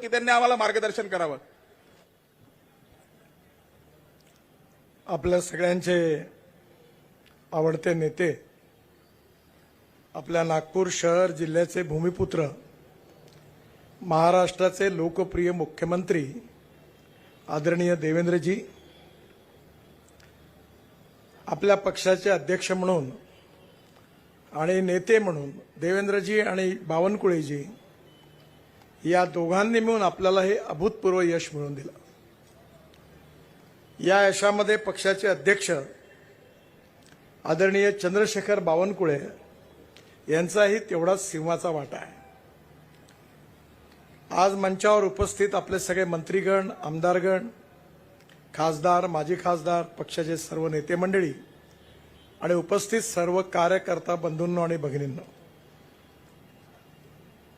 की त्यांनी आम्हाला मार्गदर्शन करावं. आपल्या सगळ्यांचे आवडते नेते आपल्या नागपूर शहर जिल्ह्याचे भूमिपुत्र महाराष्ट्राचे लोकप्रिय मुख्यमंत्री आदरणीय देवेंद्रजी आपल्या पक्षाचे अध्यक्ष म्हणून आणि नेते म्हणून देवेंद्रजी आणि बावनकुळेजी या दोघांनी मिळून आपल्याला हे अभूतपूर्व यश मिळवून दिलं. या यशामध्ये पक्षाचे अध्यक्ष आदरणीय चंद्रशेखर बावनकुळे यांचाही तेवढाच सिंहाचा वाटा आहे. आज मंचावर उपस्थित आपले सगळे मंत्रीगण आमदारगण खासदार माजी खासदार पक्षाचे सर्व नेते मंडळी आणि उपस्थित सर्व कार्यकर्ता बंधूंनो आणि भगिनींनो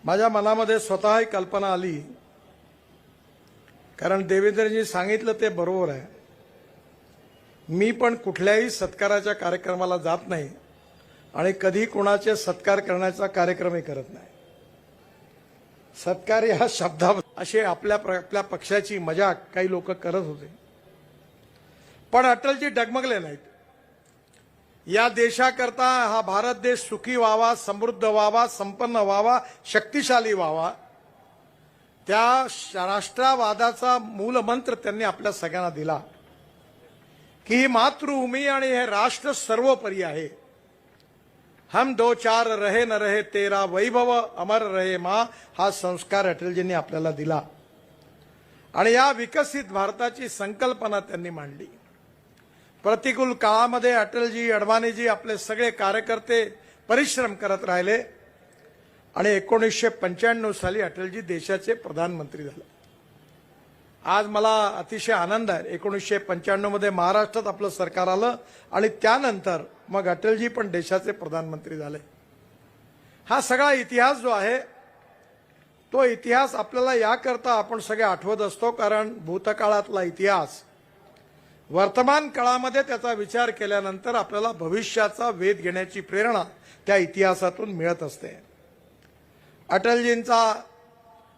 माझ्या मनामध्ये स्वतः ही कल्पना आली. कारण देवेंद्रजी सांगितलं ते बरोबर आहे. मी पण कुठल्याही सत्काराच्या कार्यक्रमाला जात नाही आणि कधी कुणाचे सत्कार करण्याचा कार्यक्रमही करत नाही. सत्कार या शब्दा असे आपल्या आपल्या पक्षाची मजाक काही लोक करत होते. पण अटलजी डगमगले नाहीत. या देशाकरता हा भारत देश सुखी व्हावा समृद्ध व्हावा संपन्न व्हावा शक्तिशाली व्हावा. त्या राष्ट्रवादाचा मूलमंत्र त्यांनी आपल्या सगळ्यांना दिला. की ही मातृभूमी आणि हे राष्ट्र सर्वोपरी आहे. हम दो चार रहे न रहे तेरा वैभव अमर रहे मा हा संस्कार अटलजींनी आपल्याला दिला. आणि या विकसित भारताची संकल्पना त्यांनी मांडली. प्रतिकूल काळामध्ये अटलजी अडवाणीजी आपले सगळे कार्यकर्ते परिश्रम करत राहिले आणि एकोणीसशे पंच्याण्णव साली अटलजी देशाचे प्रधानमंत्री झाले. आज मला अतिशय आनंद आहे. एकोणीसशे पंच्याण्णवमध्ये महाराष्ट्रात आपलं सरकार आलं आणि त्यानंतर मग अटलजी पण देशाचे प्रधानमंत्री झाले. हा सगळा इतिहास जो आहे तो इतिहास आपल्याला याकरता आपण सगळे आठवत असतो कारण भूतकाळातला इतिहास वर्तमान काळामध्ये त्याचा विचार केल्यानंतर आपल्याला भविष्याचा वेध घेण्याची प्रेरणा त्या इतिहासातून मिळत असते. अटलजींचा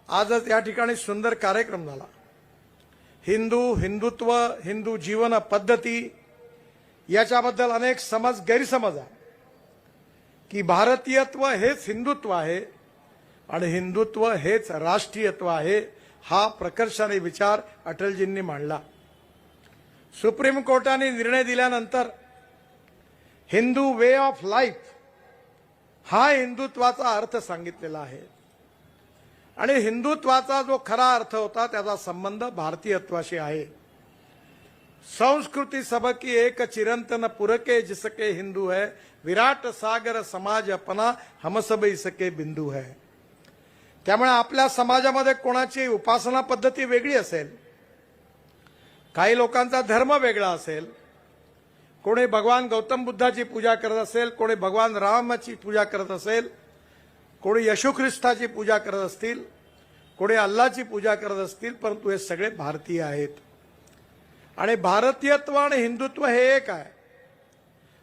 आजच या ठिकाणी सुंदर कार्यक्रम झाला. हिंदू हिंदुत्व हिंदू जीवन पद्धती याच्याबद्दल अनेक समज गैरसमज आहे की भारतीयत्व हेच हिंदुत्व आहे आणि हिंदुत्व हेच राष्ट्रीयत्व आहे हा प्रकर्षाने विचार अटलजींनी मांडला. सुप्रीम कोर्टाने निर्णय दिल्यानंतर हिंदू वे ऑफ लाईफ हा हिंदुत्वाचा अर्थ सांगितलेला आहे. आणि हिंदुत्वाचा जो खरा अर्थ होता त्याचा संबंध भारतीयत्वाशी आहे. संस्कृती सबकी एक चिरंतन पुरके जिसके हिंदू है विराट सागर समाज अपना हमसब इसके बिंदू है. त्यामुळे आपल्या समाजामध्ये कोणाची उपासना पद्धती वेगळी असेल काही लोकांचा धर्म वेगळा असेल कोणी भगवान गौतम बुद्धाची पूजा करत असेल कोणी भगवान रामाची पूजा करत असेल कोणी यशू ख्रिस्ताची पूजा करत असतील कोणी अल्लाची पूजा करत असतील परंतु हे सगळे भारतीय आहेत. आणि भारतीयत्व आणि हिंदुत्व हे एक आहे.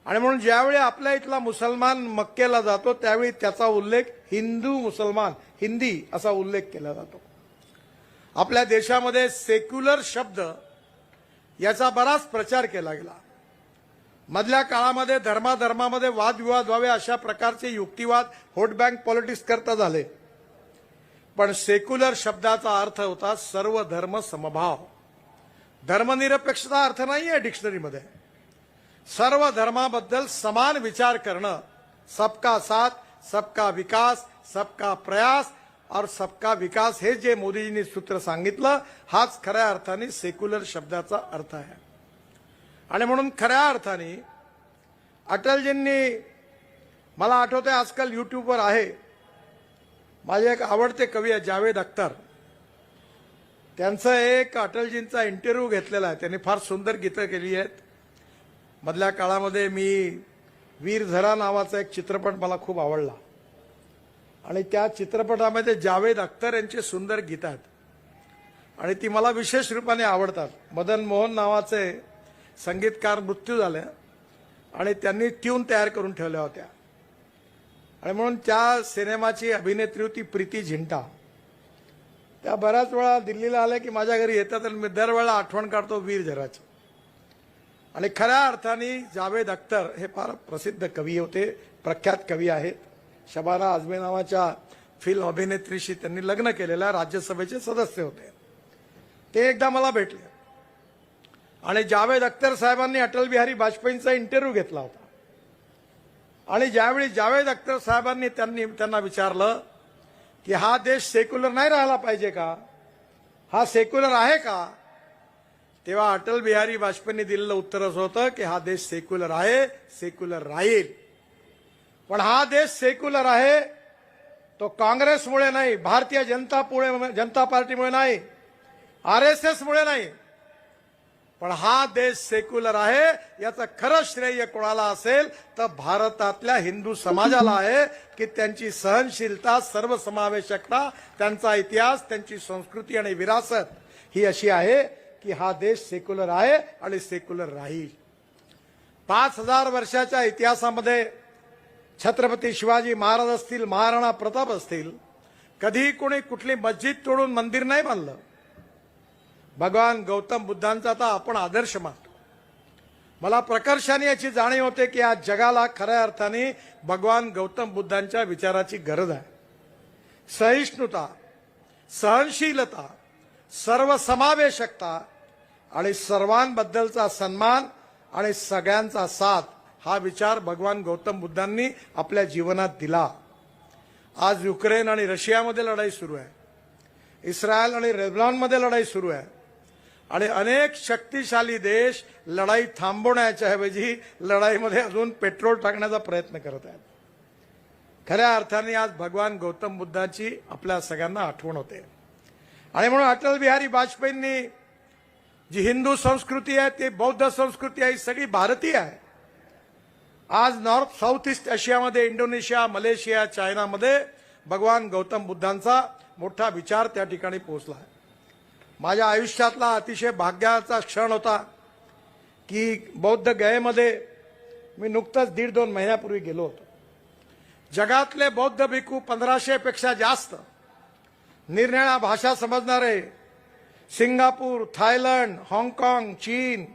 आणि म्हणून ज्यावेळी आपल्या इथला मुसलमान मक्केला जातो त्यावेळी त्याचा उल्लेख हिंदू मुसलमान हिंदी असा उल्लेख केला जातो. आपल्या देशामध्ये सेक्युलर शब्द याचा बराच प्रचार केला गेला. मधल्या काळामध्ये धर्माधर्मामध्ये वादविवाद व्हावे अशा प्रकारचे युक्तिवाद व्होट बँक पॉलिटिक्स करता झाले. पण सेक्युलर शब्दाचा अर्थ होता सर्व धर्म समभाव. धर्मनिरपेक्षता अर्थ नाही आहे डिक्शनरीमध्ये. सर्व धर्माबद्दल समान विचार करणं सबका साथ सबका विकास सबका प्रयास और सबका विकास हे जे मोदीजींनी सूत्र सांगितलं हाच खऱ्या अर्थाने सेक्युलर शब्दाचा अर्थ आहे. आणि म्हणून खऱ्या अर्थाने अटलजींनी मला आठवतंय आजकाल यूट्यूबवर आहे माझे एक आवडते कवी आहे जावेद अख्तर. त्यांचं एक अटलजींचा इंटरव्ह्यू घेतलेला आहे. त्यांनी फार सुंदर गीतं केली आहेत. मधल्या काळामध्ये मी वीर झरा नावाचा एक चित्रपट मला खूप आवडला. आणि त्या चित्रपटामध्ये जावेद अख्तर यांची सुंदर गीत आहेत. आणि ती मला विशेष रूपाने आवडतात. मदन मोहन नावाचे संगीतकार मृत्यू झाले आणि त्यांनी ट्यून तयार करून ठेवल्या होत्या. आणि म्हणून त्या सिनेमाची अभिनेत्री होती प्रीती झिंटा. त्या बऱ्याच वेळा दिल्लीला आल्या की माझ्या घरी येतात आणि मी दरवेळा आठवण काढतो वीर झराची आणि खऱ्या अर्थाने जावेद अख्तर हे फार प्रसिद्ध कवी होते प्रख्यात कवी आहेत. शबाना आझमी नावाच्या फिल्म अभिनेत्रीशी त्यांनी लग्न केलेल्या राज्यसभेचे सदस्य होते. ते एकदा मला भेटले. आणि जावेद अख्तर साहेबांनी अटल बिहारी वाजपेयींचा इंटरव्ह्यू घेतला होता आणि ज्यावेळी जावेद अख्तर साहेबांनी त्यांनी त्यांना विचारलं की हा देश सेक्युलर नाही राहिला पाहिजे का? हा सेक्युलर आहे का? तेव्हा अटल बिहारी वाजपेयींनी दिलेलं उत्तर असं होतं की हा देश सेक्युलर आहे सेक्युलर राहील. पण हा देश सेक्युलर आहे तो काँग्रेसमुळे नाही भारतीय जनता पुळे जनता पार्टीमुळे नाही आर एस एसमुळे नाही. पण हा देश सेक्युलर आहे याचं खरं श्रेय कोणाला असेल तर भारतातल्या हिंदू समाजाला आहे की त्यांची सहनशीलता सर्वसमावेशकता त्यांचा इतिहास त्यांची संस्कृती आणि विरासत ही अशी आहे की हा देश सेक्युलर आहे आणि सेक्युलर राहील. पाच हजार वर्षाच्या इतिहासामध्ये छत्रपती शिवाजी महाराज असतील महाराणा प्रताप असतील कधी कोणी कुठली मस्जिद तोडून मंदिर नाही बांधलं. भगवान गौतम बुद्धांचा तर आपण आदर्श मानतो. मला प्रकर्षाने याची जाणीव होते की आज जगाला खऱ्या अर्थाने भगवान गौतम बुद्धांच्या विचाराची गरज आहे. सहिष्णुता सहनशीलता सर्वसमावेशकता आणि सर्वांबद्दलचा सन्मान आणि सगळ्यांचा साथ हा विचार भगवान गौतम बुद्धांनी आपल्या जीवनात दिला. आज युक्रेन आणि रशियामध्ये लढाई सुरू आहे. इस्रायल आणि रेबलॉनमध्ये लढाई सुरू आहे. आणि अनेक शक्तिशाली देश लढाई थांबवण्याच्या ऐवजी लढाईमध्ये अजून पेट्रोल टाकण्याचा प्रयत्न करत आहेत. खऱ्या अर्थाने आज भगवान गौतम बुद्धाची आपल्या सगळ्यांना आठवण होते. आणि म्हणून अटल बिहारी वाजपेयींनी जी हिंदू संस्कृती आहे ती बौद्ध संस्कृती आहे ही सगळी भारतीय आहे. आज नॉर्थ साऊथ ईस्ट आशियामध्ये इंडोनेशिया मलेशिया चायनामध्ये भगवान गौतम बुद्धांचा मोठा विचार त्या ठिकाणी पोहोचला आहे. माझ्या आयुष्यातला अतिशय भाग्याचा क्षण होता की बौद्ध गयेमध्ये मी नुकतंच दीड दोन महिन्यापूर्वी गेलो होतो. जगातले बौद्ध भिकू पंधराशेपेक्षा जास्त निरनिळ्या भाषा समजणारे सिंगापूर थायलंड हाँगकाँग चीन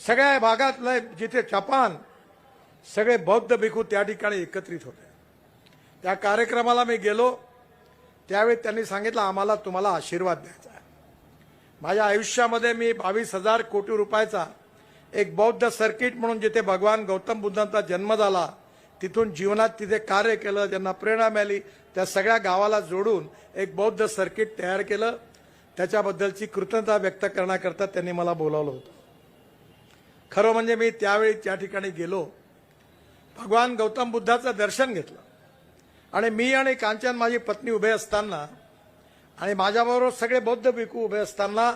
सगळ्या भागातले जिथे जपान सगळे बौद्ध भिकू त्या ठिकाणी एकत्रित होते. त्या कार्यक्रमाला मी गेलो. त्यावेळी त्यांनी सांगितलं आम्हाला तुम्हाला आशीर्वाद द्यायचा आहे. माझ्या आयुष्यामध्ये मी बावीस हजार कोटी रुपयाचा एक बौद्ध सर्किट म्हणून जिथे भगवान गौतम बुद्धांचा जन्म झाला तिथून जीवनात तिथे कार्य केलं ज्यांना प्रेरणा मिळाली त्या सगळ्या गावाला जोडून एक बौद्ध सर्किट तयार केलं. त्याच्याबद्दलची कृतज्ञता व्यक्त करण्याकरता त्यांनी मला बोलावलं होतं. खरं म्हणजे मी त्यावेळी त्या ठिकाणी गेलो. भगवान गौतम बुद्धाचं दर्शन घेतलं. आणि मी आणि कांचन माझी पत्नी उभे असताना आणि माझ्याबरोबर सगळे बौद्ध भिकू उभे असताना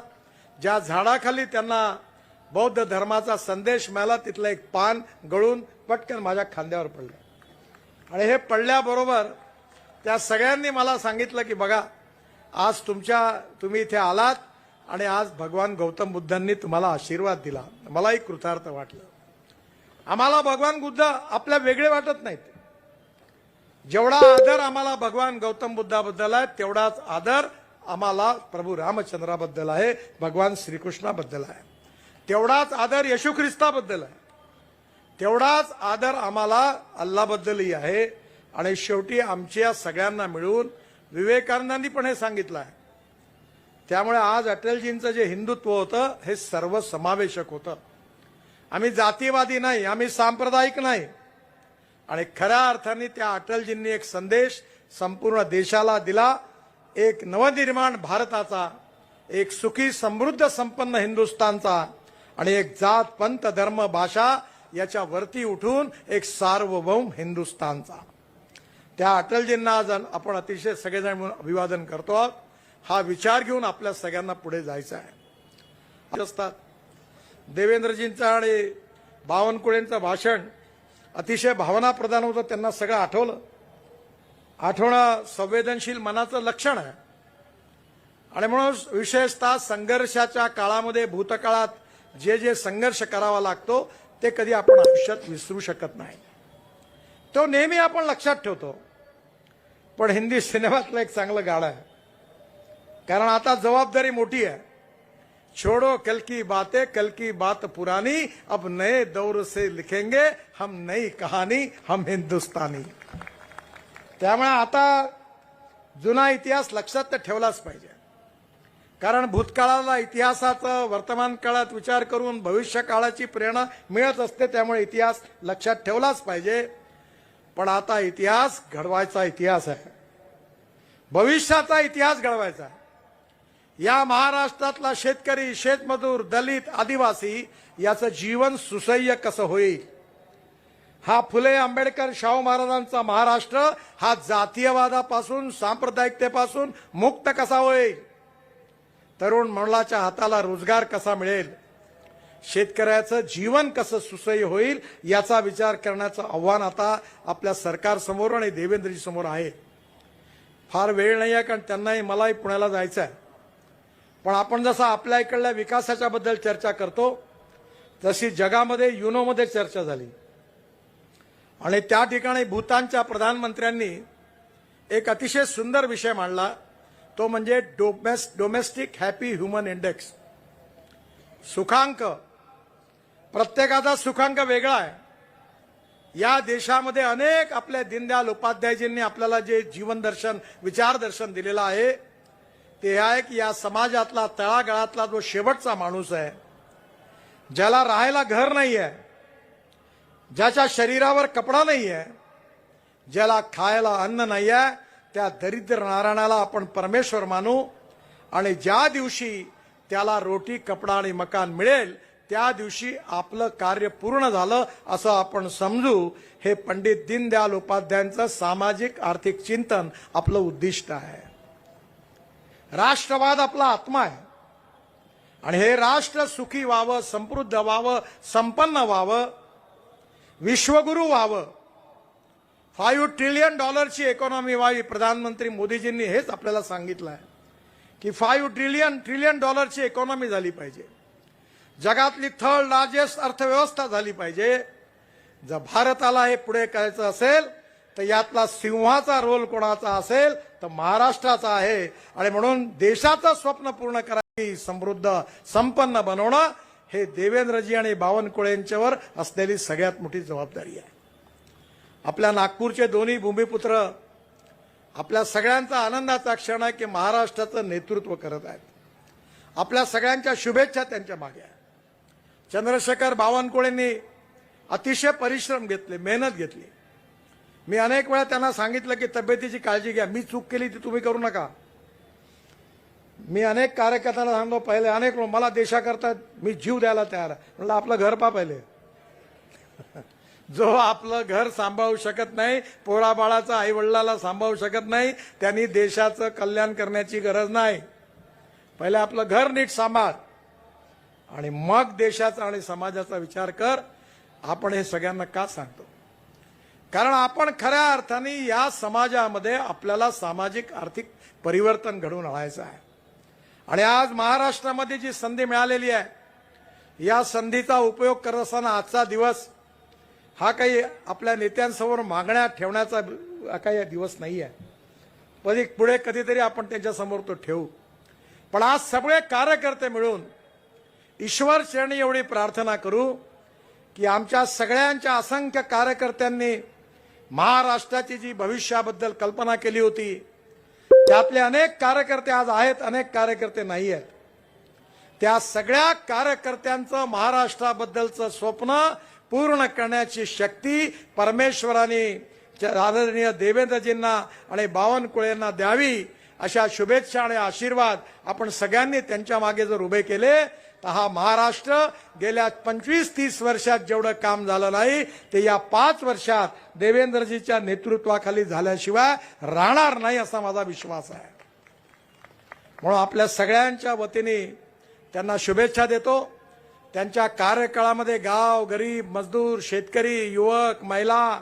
ज्या झाडाखाली त्यांना बौद्ध धर्माचा संदेश मिळाला तिथलं एक पान गळून पटकन माझ्या खांद्यावर पडलं. आणि हे पडल्याबरोबर त्या सगळ्यांनी मला सांगितलं की बघा आज तुमच्या तुम्ही इथे आलात आणि आज भगवान गौतम बुद्धांनी तुम्हाला आशीर्वाद दिला. मलाही कृतार्थ वाटलं. आम्हाला भगवान बुद्ध आपल्या वेगळे वाटत नाहीत. जेवढा आदर आम्हाला भगवान गौतम बुद्धाबद्दल आहे तेवढाच आदर आम्हाला प्रभू रामचंद्राबद्दल आहे भगवान श्रीकृष्णाबद्दल आहे. तेवढाच आदर येशू ख्रिस्ताबद्दल आहे. तेवढाच आदर आम्हाला अल्लाबद्दलही आहे. आणि शेवटी आमच्या सगळ्यांना मिळून विवेकानंदांनी पण हे सांगितलं आहे. त्यामुळे आज अटलजींचं जे हिंदुत्व होतं हे सर्वसमावेशक होतं. आम्ही जातीवादी नाही आम्ही सांप्रदायिक नाही. आणि खऱ्या अर्थाने त्या अटलजींनी एक संदेश संपूर्ण देशाला दिला. एक नवनिर्माण भारताचा एक सुखी समृद्ध संपन्न हिंदुस्थानचा आणि एक जात पंथ धर्म भाषा याच्या वरती उठून एक सार्वभौम हिंदुस्थानचा. त्या अटलजींना आज आपण अतिशय सगळेजण म्हणून अभिवादन करतो आहोत. हा विचार घेऊन आपल्या सगळ्यांना पुढे जायचं आहे. असतात देवेंद्रजींचं आणि बावनकुळेंचं भाषण अतिशय भावनाप्रधान होतं त्यांना सगळं आठवलं. आठवणं संवेदनशील मनाचं लक्षण आहे. आणि म्हणून विशेषतः संघर्षाच्या काळामध्ये भूतकाळात जे जे संघर्ष करावा लागतो ते कधी आपण आयुष्यात विसरू शकत नाही. तो नेहमी आपण लक्षात ठेवतो. पण हिंदी सिनेमातलं एक चांगलं गाणं आहे. कारण आता जबाबदारी मोठी आहे. छोड़ो कल की बातें कल की बात पुरानी अब नए दौर से लिखेंगे हम नई कहानी हम हिंदुस्तानी। त्यामुळे आता जुना इतिहास लक्षात तर ठेवलाच पाहिजे. कारण भूतकाळाला इतिहासाचं वर्तमान काळात विचार करून भविष्य काळाची प्रेरणा मिळत असते त्यामुळे इतिहास लक्षात ठेवलाच पाहिजे. पण आता इतिहास घडवायचा इतिहास आहे. भविष्याचा इतिहास घडवायचा आहे. या महाराष्ट्रातला शेतकरी शेतमजूर दलित आदिवासी याचं जीवन सुसह्य कसं होईल? हा फुले आंबेडकर शाहू महाराजांचा महाराष्ट्र हा जातीयवादापासून सांप्रदायिकतेपासून मुक्त कसा होईल? तरुण मंडळाच्या हाताला रोजगार कसा मिळेल? शेतकऱ्याचं जीवन कसं सुसह्य होईल याचा विचार करण्याचं आव्हान आता आपल्या सरकारसमोर आणि देवेंद्रजी समोर आहे. फार वेळ नाही आहे कारण त्यांनाही मलाही पुण्याला जायचं आहे पण आपण जसं आपल्या इकडल्या विकासाच्या बद्दल चर्चा करतो तशी जगामध्ये युनोमध्ये चर्चा झाली. आणि त्या ठिकाणी भूतानच्या प्रधानमंत्र्यांनी एक अतिशय सुंदर विषय मांडला तो म्हणजे domes domestic happy human index. सुखांक. प्रत्येकाचा सुखांक वेगळा आहे. या देशामध्ये अनेक आपल्या दीनदयाल उपाध्यायजींनी आपल्याला जे जीवनदर्शन विचारदर्शन दिलेलं आहे ते आहे की या समाजातला तळागाळातला जो शेवटचा माणूस आहे ज्याला राहायला घर नाही आहे ज्याच्या शरीरावर कपडा नाही आहे ज्याला खायला अन्न नाही आहे त्या दरिद्र नारायणाला आपण परमेश्वर मानू आणि ज्या दिवशी त्याला रोटी कपडा आणि मकान मिळेल त्या दिवशी आपलं कार्य पूर्ण झालं असं आपण समजू हे पंडित दीनदयाल उपाध्यायांचं सामाजिक आर्थिक चिंतन आपलं उद्दिष्ट आहे. राष्ट्रवाद आपला आत्मा आहे. आणि हे राष्ट्र सुखी व्हावं समृद्ध व्हावं संपन्न व्हावं विश्वगुरू व्हावं. फाईव्ह ट्रिलियन डॉलरची इकॉनॉमी व्हावी प्रधानमंत्री मोदीजींनी हेच आपल्याला सांगितलं आहे की फाईव्ह ट्रिलियन ट्रिलियन डॉलरची इकॉनॉमी झाली पाहिजे. जगातली थर्ड लार्जेस्ट अर्थव्यवस्था झाली पाहिजे. जर भारताला हे पुढे करायचं असेल तर यातला सिंहाचा रोल कोणाचा असेल तर महाराष्ट्राचा आहे. आणि म्हणून देशाचं स्वप्न पूर्ण करायची समृद्ध संपन्न बनवणं हे देवेंद्रजी आणि बावनकुळे यांच्यावर असलेली सगळ्यात मोठी जबाबदारी आहे. आपल्या नागपूरचे दोन्ही भूमिपुत्र आपल्या सगळ्यांचा आनंदाचा क्षण आहे की महाराष्ट्राचं नेतृत्व करत आहेत. आपल्या सगळ्यांच्या शुभेच्छा त्यांच्या मागे आहे चंद्रशेखर बावनकुळेंनी अतिशय परिश्रम घेतले मेहनत घेतली. मी अनेक वेळा त्यांना सांगितलं की तब्येतीची काळजी घ्या. मी चूक केली ती तुम्ही करू नका. मी अनेक कार्यकर्त्यांना सांगतो पहिले अनेक लोक मला देशाकरता मी जीव द्यायला तयार आहे. म्हणलं आपलं घर पा पहिले. जो आपलं घर सांभाळू शकत नाही पोळाबाळाचा आई वडिलाला सांभाळू शकत नाही त्यांनी देशाचं कल्याण करण्याची गरज नाही. पहिले आपलं घर नीट सांभाळ. आणि मग देशाचा आणि समाजाचा विचार कर. आपण हे सगळ्यांना का सांगतो? कारण आपण खऱ्या अर्थाने या समाजामध्ये आपल्याला सामाजिक आर्थिक परिवर्तन घडवून आणायचं आहे. आणि आज महाराष्ट्रामध्ये जी संधी मिळालेली आहे या संधीचा उपयोग करत असताना आजचा दिवस हा काही आपल्या नेत्यांसमोर मागण्या ठेवण्याचा काही दिवस नाही आहे. पण पुढे कधीतरी आपण त्यांच्यासमोर तो ठेवू. पण आज सगळे कार्यकर्ते मिळून ईश्वर चरणी एवढी प्रार्थना करू की आमच्या सगळ्यांच्या असंख्य कार्यकर्त्यांनी महाराष्ट्राची जी भविष्याबद्दल कल्पना केली होती त्यातले अनेक कार्यकर्ते आज आहेत अनेक कार्यकर्ते नाही आहेत. त्या सगळ्या कार्यकर्त्यांचं महाराष्ट्राबद्दलचं स्वप्न पूर्ण करण्याची शक्ती परमेश्वराने च- आदरणीय देवेंद्रजींना आणि बावनकुळेंना द्यावी. अशा शुभेच्छा आणि आशीर्वाद आपण सगळ्यांनी त्यांच्या मागे जर उभे केले तर हा महाराष्ट्र गेल्या पंचवीस तीस वर्षात जेवढं काम झालं नाही ते या पाच वर्षात देवेंद्रजीच्या नेतृत्वाखाली झाल्याशिवाय राहणार नाही असा माझा विश्वास आहे. म्हणून आपल्या सगळ्यांच्या वतीने त्यांना शुभेच्छा देतो. त्यांच्या कार्यकाळामध्ये गाव गरीब मजदूर शेतकरी युवक महिला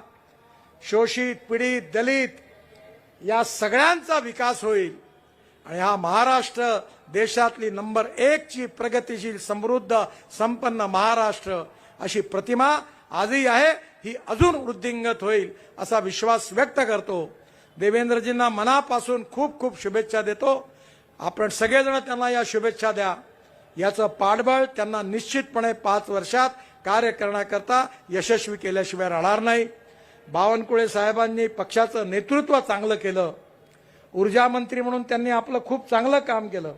शोषित पीडित दलित या सगळ्यांचा विकास होईल. आणि हा महाराष्ट्र देशातली नंबर एकची प्रगतीशील समृद्ध संपन्न महाराष्ट्र अशी प्रतिमा आजही आहे. ही अजून वृद्धिंगत होईल असा विश्वास व्यक्त करतो. देवेंद्रजींना मनापासून खूप खूप शुभेच्छा देतो. आपण सगळेजण त्यांना या शुभेच्छा द्या. याचं पाठबळ त्यांना निश्चितपणे पाच वर्षात कार्य करण्याकरता यशस्वी केल्याशिवाय राहणार नाही. बावनकुळे साहेबांनी पक्षाचं नेतृत्व चांगलं केलं. ऊर्जा मंत्री म्हणून त्यांनी आपलं खूप चांगलं काम केलं.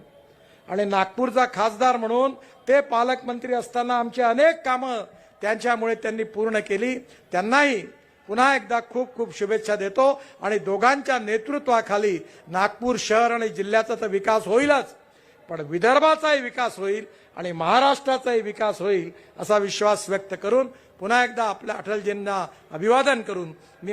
आणि नागपूरचा खासदार म्हणून ते पालकमंत्री असताना आमची अनेक कामं त्यांच्यामुळे त्यांनी पूर्ण केली. त्यांनाही पुन्हा एकदा खूप खूप शुभेच्छा देतो. आणि दोघांच्या नेतृत्वाखाली नागपूर शहर आणि जिल्ह्याचा तर विकास होईलच पण विदर्भाचाही विकास होईल आणि महाराष्ट्राचाही विकास होईल असा विश्वास व्यक्त करून पुन्हा एकदा आपल्या अटलजींना अभिवादन करून मी